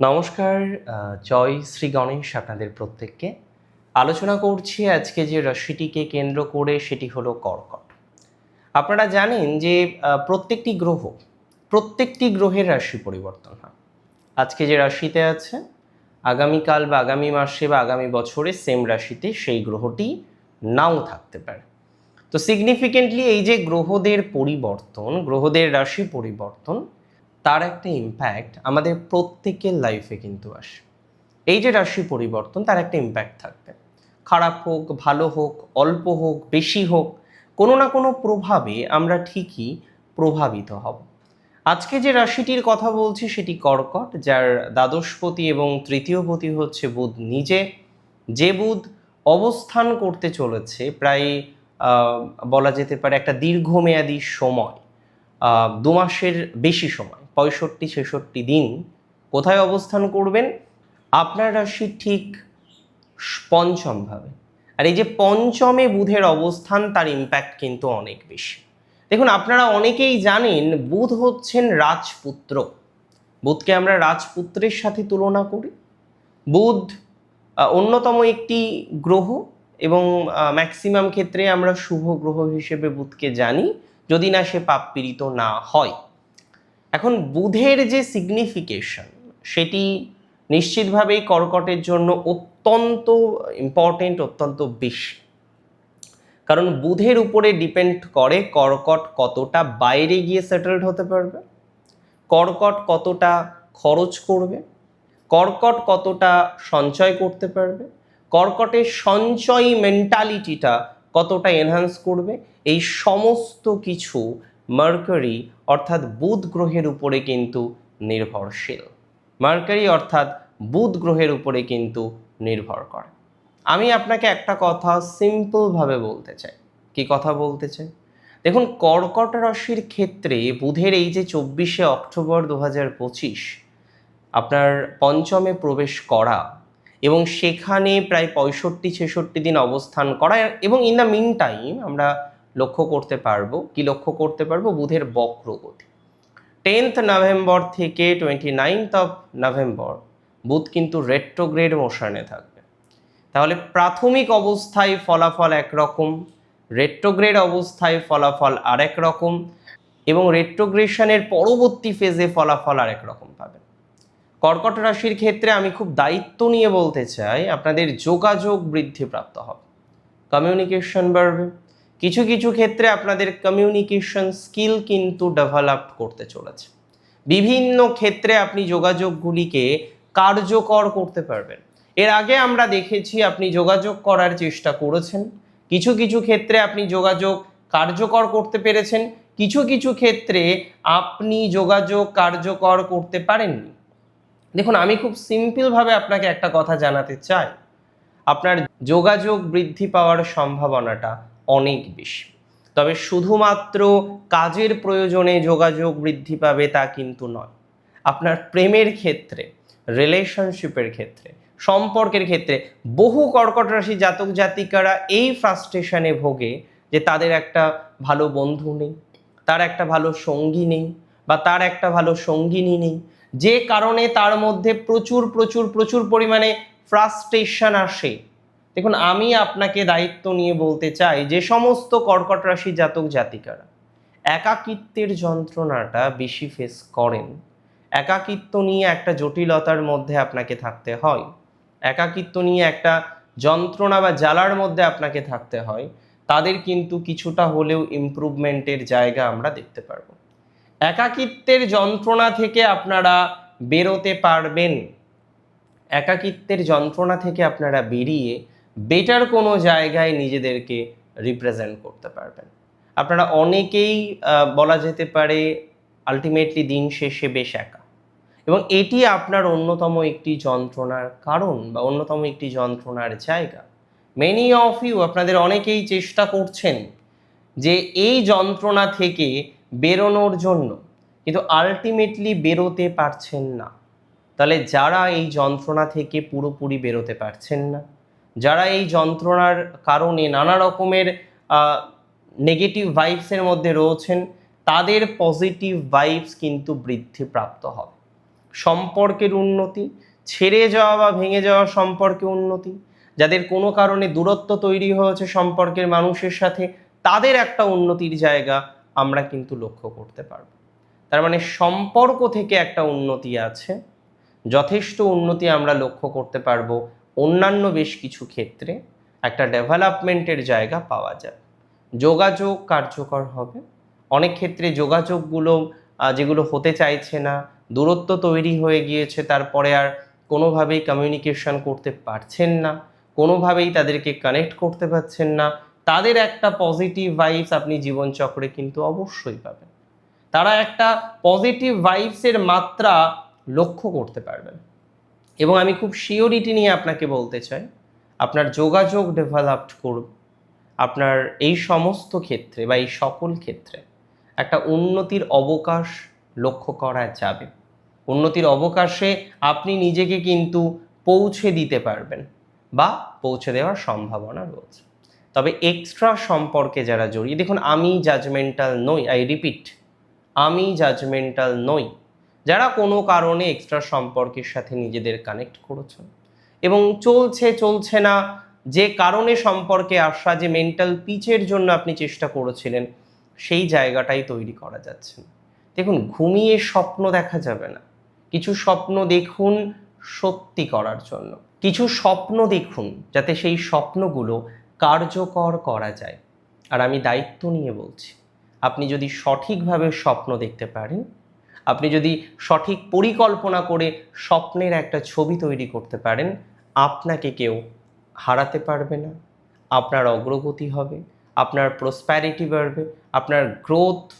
নমস্কার জয় শ্রী গণেশ আপনাদের প্রত্যেককে। আলোচনা করছি আজকে যে রাশিটিকে কেন্দ্র করে, সেটি হলো কর্কট। আপনারা জানেন যে প্রত্যেকটি গ্রহ, প্রত্যেকটি গ্রহের রাশি পরিবর্তন হয়। আজকে যে রাশিতে আছে, আগামীকাল বা আগামী মাসে বা আগামী বছরে সেম রাশিতে সেই গ্রহটি নাও থাকতে পারে। তো সিগনিফিকেন্টলি এই যে গ্রহদের পরিবর্তন, গ্রহদের রাশি পরিবর্তন তার একটা ইম্প্যাক্ট আমাদের প্রত্যেকের লাইফে কিন্তু আসে। এই যে রাশি পরিবর্তন, তার একটা ইম্প্যাক্ট থাকবে। খারাপ হোক, ভালো হোক, অল্প হোক, বেশি হোক, কোনো না কোনো প্রভাবে আমরা ঠিকই প্রভাবিত হব। আজকে যে রাশিটির কথা বলছি, সেটি কর্কট, যার দ্বাদশপতি এবং তৃতীয়পতি হচ্ছে বুধ। নিজে যে বুধ অবস্থান করতে চলেছে, প্রায় বলা যেতে পারে একটা দীর্ঘমেয়াদী সময় দু মাসের বেশি সময় পঁয়ষট্টি ছেষট্টি দিন কোথায় অবস্থান করবেন? আপনার রাশি ঠিক পঞ্চমভাবে আর এই যে পঞ্চমে বুধের অবস্থান, তার ইম্প্যাক্ট কিন্তু অনেক বেশি। দেখুন, আপনারা অনেকেই জানেন বুধ হচ্ছেন রাজপুত্র। বুধকে আমরা রাজপুত্রের সাথে তুলনা করি। বুধ অন্যতম একটি গ্রহ এবং ম্যাক্সিমাম ক্ষেত্রে আমরা শুভ গ্রহ হিসেবে বুধকে জানি। যদি না সে পাপ পীড়িত না হয়। এখন বুধের যে সিগনিফিকেশন সেটি নিশ্চিতভাবেই কর্কটের জন্য অত্যন্ত ইম্পর্টেন্ট অত্যন্ত বেশি। কারণ বুধের উপরে ডিপেন্ড করে কর্কট কতটা বাইরে গিয়ে সেটেলড হতে পারবে, কর্কট কতটা খরচ করবে, কর্কট কতটা সঞ্চয় করতে পারবে, কর্কটের সঞ্চয়ী মেন্টালিটিটা কতটা এনহান্স করবে, এই সমস্ত কিছু মার্কারি অর্থাৎ বুধ গ্রহের উপরে কিন্তু নির্ভরশীল। মার্কারি অর্থাৎ বুধ গ্রহের উপরে কিন্তু নির্ভর করে। আমি আপনাকে একটা কথা সিম্পলভাবে বলতে চাই। কি কথা বলতে চাই? দেখুন, কর্কট রাশির ক্ষেত্রে বুধের এই যে চব্বিশে অক্টোবর দু পঁচিশ, আপনার পঞ্চমে প্রবেশ করা এবং সেখানে প্রায় পঁয়ষট্টি ছেষট্টি দিন অবস্থান করা এবং ইন দ্য মিন টাইম আমরা লক্ষ্য করতে পারব, কি লক্ষ্য করতে পারব? বুধের বক্রগতি টেন্থ নভেম্বর থেকে টোয়েন্টি নাইনথ অফ নভেম্বর বুধ কিন্তু রেট্রোগ্রেড মোশনে থাকবে। তাহলে প্রাথমিক অবস্থায় ফলাফল একরকম রেট্রোগ্রেড অবস্থায় ফলাফল আরেক রকম এবং রেট্রোগ্রেশনের পরবর্তী ফেজে ফলাফল আরেক রকম পাবেন। কর্কট রাশির ক্ষেত্রে আমি খুব দায়িত্ব নিয়ে বলতে চাই, আপনাদের যোগাযোগ বৃদ্ধিপ্রাপ্ত হবে। কমিউনিকেশন বাড়বে। কিছু কিছু ক্ষেত্রে আপনাদের কমিউনিকেশন স্কিল কিন্তু ডেভেলপ করতে চলেছে। বিভিন্ন ক্ষেত্রে আপনি যোগাযোগগুলিকে কার্যকর করতে পারবেন। এর আগে আমরা দেখেছি আপনি যোগাযোগ করার চেষ্টা করেছেন। কিছু কিছু ক্ষেত্রে আপনি যোগাযোগ কার্যকর করতে পেরেছেন। কিছু কিছু ক্ষেত্রে আপনি যোগাযোগ কার্যকর করতে পারেননি। দেখুন, আমি খুব সিম্পলভাবে আপনাকে একটা কথা জানাতে চাই। আপনার যোগাযোগ বৃদ্ধি পাওয়ার সম্ভাবনাটা অনেক বেশি। তবে শুধুমাত্র কাজের প্রয়োজনে যোগাযোগ বৃদ্ধি পাবে তা কিন্তু নয়। আপনার প্রেমের ক্ষেত্রে রিলেশনশিপের ক্ষেত্রে, সম্পর্কের ক্ষেত্রে বহু কর্কট রাশি জাতক জাতিকারা এই ফ্রাস্ট্রেশনে ভোগে যে তাদের একটা ভালো বন্ধু নেই, তার একটা ভালো সঙ্গী নেই বা তার একটা ভালো সঙ্গিনী নেই। যে কারণে তার মধ্যে প্রচুর প্রচুর প্রচুর পরিমাণে ফ্রাস্ট্রেশন আসে। দেখুন, আমি আপনাকে দায়িত্ব নিয়ে বলতে চাই যে সমস্ত কর্কট রাশি জাতক জাতিকারা, একাকিত্বের যন্ত্রণাটা বেশি ফেস করেন। একাকিত্ব নিয়ে একটা জটিলতার মধ্যে আপনাকে থাকতে হয়। একাকিত্ব নিয়ে একটা যন্ত্রণা বা জ্বালার মধ্যে আপনাকে থাকতে হয়। তাদের কিন্তু কিছুটা হলেও ইমপ্রুভমেন্টের জায়গা আমরা দেখতে পারব। একাকিত্বের যন্ত্রণা থেকে আপনারা বেরোতে পারবেন। একাকিত্বের যন্ত্রণা থেকে আপনারা বেরিয়ে বেটার কোনো জায়গায় নিজেদেরকে রিপ্রেজেন্ট করতে পারবেন। আপনারা অনেকেই বলা যেতে পারে আলটিমেটলি দিন শেষে বেশ একা। এবং এটি আপনার অন্যতম একটি যন্ত্রণার কারণ বা অন্যতম একটি যন্ত্রণার জায়গা। মেনি অফ ইউ আপনাদের অনেকেই চেষ্টা করছেন যে এই যন্ত্রণা থেকে বেরোনোর জন্য, কিন্তু আলটিমেটলি বেরোতে পারছেন না। তাহলে যারা এই যন্ত্রণা থেকে পুরোপুরি বেরোতে পারছেন না যারা এই যন্ত্রণার কারণে নানা রকমের নেগেটিভ ভাইবসের মধ্যে রয়েছেন, তাদের পজিটিভ ভাইবস কিন্তু বৃদ্ধিপ্রাপ্ত হবে। সম্পর্কের উন্নতি, ছেড়ে যাওয়া বা ভেঙে যাওয়া সম্পর্কে উন্নতি, যাদের কোনো কারণে দূরত্ব তৈরি হয়েছে সম্পর্কের মানুষের সাথে, তাদের একটা উন্নতির জায়গা আমরা কিন্তু লক্ষ্য করতে পারব। তার মানে সম্পর্ক থেকে একটা উন্নতি আছে, যথেষ্ট উন্নতি আমরা লক্ষ্য করতে পারব অন্যান্য বেশ কিছু ক্ষেত্রে একটা ডেভেলপমেন্টের জায়গা পাওয়া যায়। যোগাযোগ কার্যকর হবে। অনেক ক্ষেত্রে যোগাযোগগুলো যেগুলো হতে চাইছে না, দূরত্ব তৈরি হয়ে গিয়েছে, তারপরে আর কোনোভাবেই কমিউনিকেশন করতে পারছেন না, কোনোভাবেই তাদেরকে কানেক্ট করতে পারছেন না। তাদের একটা পজিটিভ ভাইবস আপনি জীবনচক্রে কিন্তু অবশ্যই পাবেন। তারা একটা পজিটিভ ভাইবসের মাত্রা লক্ষ্য করতে পারবেন। এবং আমি খুব শিওরিটি নিয়ে আপনাকে বলতে চাই, আপনার যোগাযোগ ডেভেলপড করবে আপনার এই সমস্ত ক্ষেত্রে বা এই সকল ক্ষেত্রে একটা উন্নতির অবকাশ লক্ষ্য করা যাবে। উন্নতির অবকাশে আপনি নিজেকে কিন্তু পৌঁছে দিতে পারবেন বা পৌঁছে দেওয়ার সম্ভাবনা রয়েছে। তবে এক্সট্রা সম্পর্কে যারা জড়িয়ে, দেখুন আমি জাজমেন্টাল নই আই রিপিট আমি জাজমেন্টাল নই। যারা কোনো কারণে এক্সট্রা সম্পর্কের সাথে নিজেদের কানেক্ট করেছেন এবং চলছে চলছে না, যে কারণে সম্পর্কে আসা, যে মেন্টাল পিচের জন্য আপনি চেষ্টা করেছিলেন, সেই জায়গাটাই তৈরি করা যাচ্ছে। দেখুন, ঘুমিয়ে স্বপ্ন দেখা যাবে না। কিছু স্বপ্ন দেখুন সত্যি করার জন্য। কিছু স্বপ্ন দেখুন যাতে সেই স্বপ্নগুলো কার্যকর করা যায়। আর আমি দায়িত্ব নিয়ে বলছি, আপনি যদি সঠিকভাবে স্বপ্ন দেখতে পারেন আপনি যদি সঠিক পরিকল্পনা করে স্বপ্নের একটা ছবি তৈরি করতে পারেন, আপনাকে কেউ হারাতে পারবে না। আপনার অগ্রগতি হবে, আপনার প্রসপ্যারিটি বাড়বে, আপনার গ্রোথ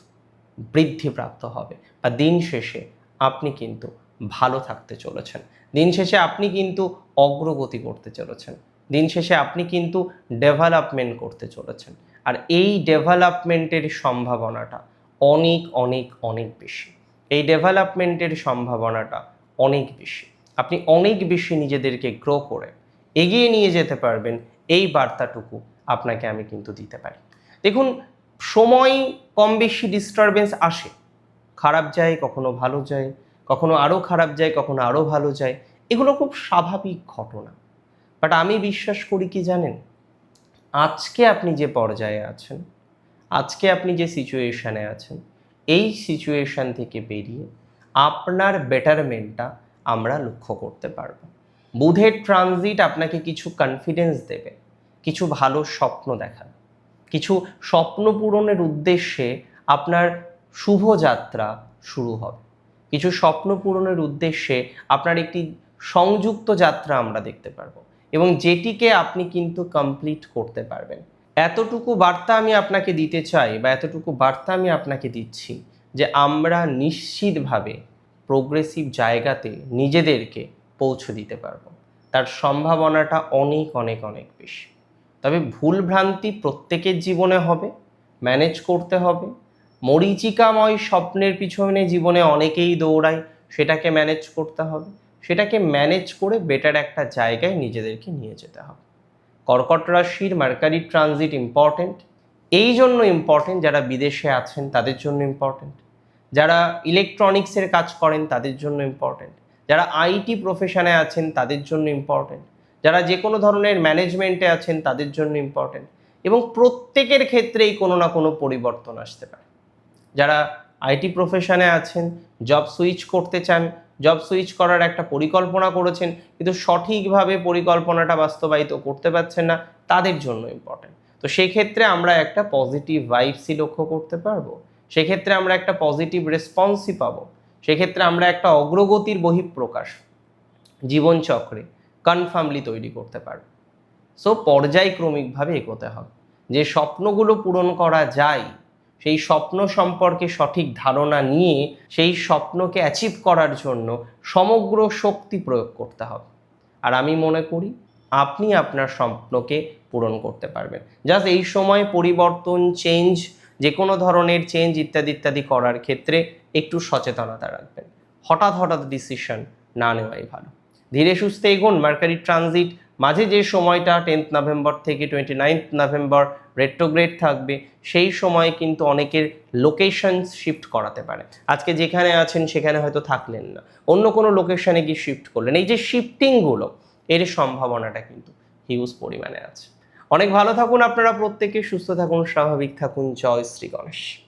বৃদ্ধিপ্রাপ্ত হবে। বা দিন শেষে আপনি কিন্তু ভালো থাকতে চলেছেন। দিন শেষে আপনি কিন্তু অগ্রগতি করতে চলেছেন। দিন শেষে আপনি কিন্তু ডেভেলপমেন্ট করতে চলেছেন। আর এই ডেভেলপমেন্টের সম্ভাবনাটা অনেক অনেক অনেক বেশি। এই ডেভেলপমেন্টের সম্ভাবনাটা অনেক বেশি। আপনি অনেক বেশি নিজেদেরকে গ্রো করে এগিয়ে নিয়ে যেতে পারবেন, এই বার্তাটুকু আপনাকে আমি কিন্তু দিতে পারি। দেখুন, সময় কম বেশি ডিস্টারবেন্স আসে। খারাপ যায়, কখনো ভালো যায়, কখনো আরও খারাপ যায়, কখনো আরও ভালো যায়, এগুলো খুব স্বাভাবিক ঘটনা। বাট আমি বিশ্বাস করি কি জানেন? আজকে আপনি যে পর্যায়ে আছেন, আজকে আপনি যে সিচুয়েশানে আছেন এই সিচুয়েশান থেকে বেরিয়ে আপনার বেটারমেন্টটা আমরা লক্ষ্য করতে পারব। বুধের ট্রানজিট আপনাকে কিছু কনফিডেন্স দেবে, কিছু ভালো স্বপ্ন দেখাবে, কিছু স্বপ্ন পূরণের উদ্দেশ্যে আপনার শুভযাত্রা শুরু হবে। কিছু স্বপ্ন পূরণের উদ্দেশ্যে আপনার একটি সংযুক্ত যাত্রা আমরা দেখতে পারব এবং যেটিকে আপনি কিন্তু কমপ্লিট করতে পারবেন। এতটুকু বার্তা আমি আপনাকে দিতে চাই বা এতটুকু বার্তা আমি আপনাকে দিচ্ছি যে আমরা নিশ্চিতভাবে প্রোগ্রেসিভ জায়গাতে নিজেদেরকে পৌঁছে দিতে পারব। তার সম্ভাবনাটা অনেক অনেক অনেক বেশি। তবে ভুল ভ্রান্তি প্রত্যেকের জীবনে হবে ম্যানেজ করতে হবে। মরীচিকাময় স্বপ্নের পিছনে জীবনে অনেকেই দৌড়ায়, সেটাকে ম্যানেজ করতে হবে। সেটাকে ম্যানেজ করে বেটার একটা জায়গায় নিজেদেরকে নিয়ে যেতে হবে। কর্কট রাশির মার্কারি ট্রানজিট ইম্পর্টেন্ট এই জন্য ইম্পর্টেন্ট যারা বিদেশে আছেন তাদের জন্য ইম্পর্টেন্ট যারা ইলেকট্রনিক্সের কাজ করেন তাদের জন্য ইম্পর্টেন্ট যারা আইটি প্রফেশনে আছেন তাদের জন্য ইম্পর্টেন্ট যারা যে কোনো ধরনের ম্যানেজমেন্টে আছেন তাদের জন্য ইম্পর্টেন্ট এবং প্রত্যেকের ক্ষেত্রেই কোনো না কোনো পরিবর্তন আসতে পারে। যারা আইটি প্রফেশনে আছেন জব সুইচ করতে চান জব সুইচ করার একটা পরিকল্পনা করেছেন, কিন্তু সঠিকভাবে পরিকল্পনাটা বাস্তবায়িত করতে পারছেন না, তাদের জন্য ইম্পর্টেন্ট তো সেক্ষেত্রে আমরা একটা পজিটিভ ভাইবসই লক্ষ্য করতে পারব, সেক্ষেত্রে আমরা একটা পজিটিভ রেসপন্সই পাবো, সেক্ষেত্রে আমরা একটা অগ্রগতির বহিঃপ্রকাশ, জীবনচক্রে কনফার্মলি তৈরি করতে পারব। সো পর্যায়ক্রমিকভাবে এগোতে হবে, যে স্বপ্নগুলো পূরণ করা যায় সেই স্বপ্ন সম্পর্কে সঠিক ধারণা নিয়ে সেই স্বপ্নকে অ্যাচিভ করার জন্য সমগ্র শক্তি প্রয়োগ করতে হবে। আর আমি মনে করি, আপনি আপনার স্বপ্নকে পূরণ করতে পারবেন। জাস্ট এই সময় পরিবর্তন চেঞ্জ যে কোনো ধরনের চেঞ্জ ইত্যাদি ইত্যাদি করার ক্ষেত্রে একটু সচেতনতা রাখবেন। হঠাৎ হঠাৎ ডিসিশন না নেওয়াই ভালো। ধীরে সুস্থে এগোন মার্কারি ট্রানজিট মাঝে যে সময়টা টেন্থ নভেম্বর থেকে টোয়েন্টি নাইন্থ নভেম্বর রেট্রোগ্রেড থাকবে, সেই সময় কিন্তু অনেকের লোকেশন শিফট করাতে পারে। আজকে যেখানে আছেন সেখানে হয়তো থাকলেন না। অন্য কোনো লোকেশানে গিয়ে শিফট করলেন। এই যে শিফটিংগুলো এর সম্ভাবনাটা কিন্তু হিউজ পরিমাণে আছে। অনেক ভালো থাকুন আপনারা প্রত্যেকে, সুস্থ থাকুন, স্বাভাবিক থাকুন। জয় শ্রী গণেশ।